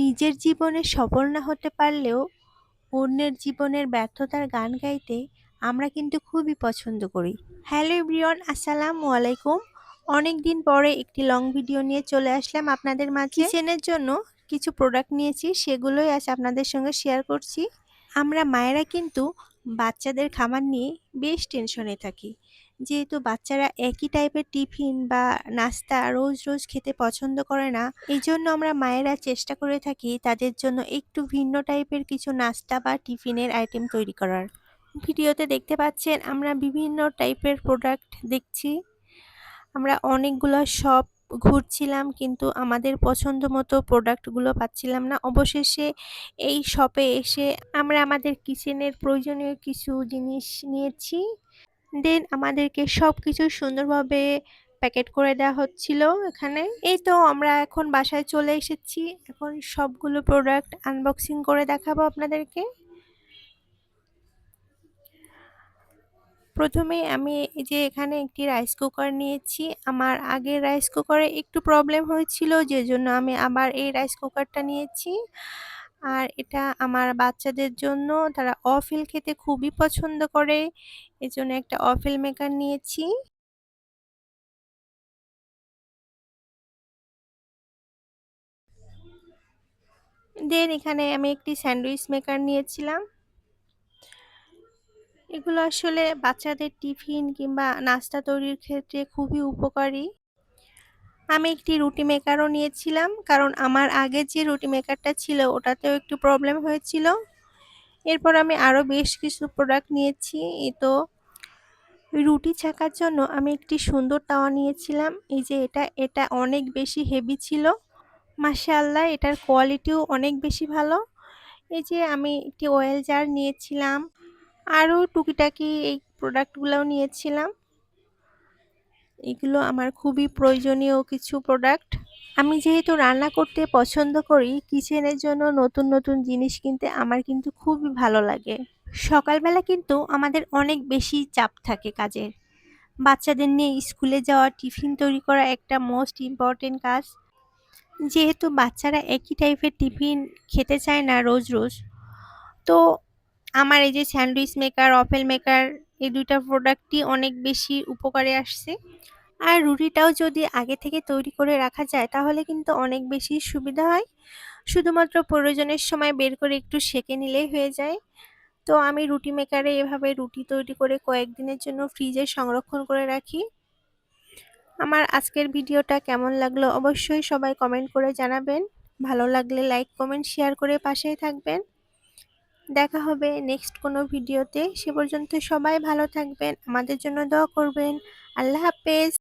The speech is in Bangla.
নিজের জীবনে সফল না হতে পারলেও অন্যের জীবনের ব্যর্থতার গান গাইতে আমরা কিন্তু খুবই পছন্দ করি। হ্যালো এভরিওয়ান আসসালামু আলাইকুম। অনেক দিন পরে একটি লং ভিডিও নিয়ে চলে আসলাম আপনাদের মাঝে। কিচেনের জন্য কিছু প্রোডাক্ট নিয়েছি, সেগুলোই আজ আপনাদের সঙ্গে শেয়ার করছি। আমরা মায়েরা কিন্তু বাচ্চাদের খাবার নিয়ে বেশ টেনশনে থাকি। যেহেতু বাচ্চারা একই টাইপের টিফিন বা নাস্তা রোজ রোজ খেতে পছন্দ করে না, এই জন্য আমরা মায়েরা চেষ্টা করে থাকি তাদের জন্য একটু ভিন্ন টাইপের কিছু নাস্তা বা টিফিনের আইটেম তৈরি করার। ভিডিওতে দেখতে পাচ্ছেন আমরা বিভিন্ন টাইপের প্রোডাক্ট দেখছি। আমরা অনেকগুলো শপ ঘুরছিলাম কিন্তু আমাদের পছন্দ মতো প্রোডাক্টগুলো পাচ্ছিলাম না। অবশেষে এই শপে এসে আমরা আমাদের কিচেনের প্রয়োজনীয় কিছু জিনিস নিয়েছি। দেন আমাদেরকে সব কিছু সুন্দরভাবে প্যাকেট করে দেওয়া হচ্ছিল এখানে। এই তো আমরা এখন বাসায় চলে এসেছি। এখন সবগুলো প্রোডাক্ট আনবক্সিং করে দেখাবো আপনাদেরকে। প্রথমে আমি এই যে এখানে একটি রাইস কুকার নিয়েছি। আমার আগের রাইস কুকারে একটু প্রবলেম হয়েছিল যে জন্য আমি আবার এই রাইস কুকারটা নিয়েছি। আর এটা আমার বাচ্চাদের জন্য তারা অফিল খেতে খুবই পছন্দ করে। এজন্য একটা অফিল মেকার নিয়েছি। দেন এখানে আমি একটি স্যান্ডউইচ মেকার নিয়েছিলাম। এগুলো আসলে বাচ্চাদের টিফিন কিংবা নাস্তা তৈরির ক্ষেত্রে খুবই উপকারী। আমি একটি রুটি মেকারও নিয়েছিলাম, কারণ আমার আগে যে রুটি মেকারটা ছিল ওটাতেও একটু প্রবলেম হয়েছিল। এরপর আমি আরও বেশ কিছু প্রোডাক্ট নিয়েছি। এই তো, রুটি ছাকার জন্য আমি একটি সুন্দর তাওয়া নিয়েছিলাম। এই যে এটা এটা অনেক বেশি হেভি ছিল। মাশাআল্লাহ, এটার কোয়ালিটিও অনেক বেশি ভালো। এই যে আমি একটি অয়েল জার নিয়েছিলাম। আরও টুকিটাকি এই প্রোডাক্টগুলোও নিয়েছিলাম। এগুলো আমার খুবই প্রয়োজনীয় কিছু প্রোডাক্ট আমি যেহেতু রান্না করতে পছন্দ করি কিচেনের জন্য নতুন নতুন জিনিস কিনতে আমার কিন্তু খুবই ভালো লাগে। সকালবেলা কিন্তু আমাদের অনেক বেশি চাপ থাকে কাজের। বাচ্চাদের নিয়ে স্কুলে যাওয়া টিফিন তৈরি করা একটা মোস্ট ইম্পর্টেন্ট কাজ। যেহেতু বাচ্চারা একই টাইপের টিফিন খেতে চায় না রোজ রোজ, তো আমার এই যে স্যান্ডউইচ মেকার অফেল মেকার এই দুইটা প্রোডাক্টই অনেক বেশি উপকারে আসছে। আর রুটিটাও যদি আগে থেকে তৈরি করে রাখা যায়, তাহলে কিন্তু অনেক বেশি সুবিধা হয়। শুধুমাত্র প্রয়োজনের সময় বের করে একটু সেকে নিলেই হয়ে যায়। তো আমি রুটি মেকারে এভাবে রুটি তৈরি করে কয়েকদিনের জন্য ফ্রিজে সংরক্ষণ করে রাখি। আমার আজকের ভিডিওটা কেমন লাগল অবশ্যই সবাই কমেন্ট করে জানাবেন। ভালো লাগলে লাইক কমেন্ট শেয়ার করে পাশেই থাকবেন। দেখা হবে নেক্সট কোনো ভিডিওতে সে পর্যন্ত সবাই ভালো থাকবেন। আমাদের জন্য দোয়া করবেন। আল্লাহ হাফেজ।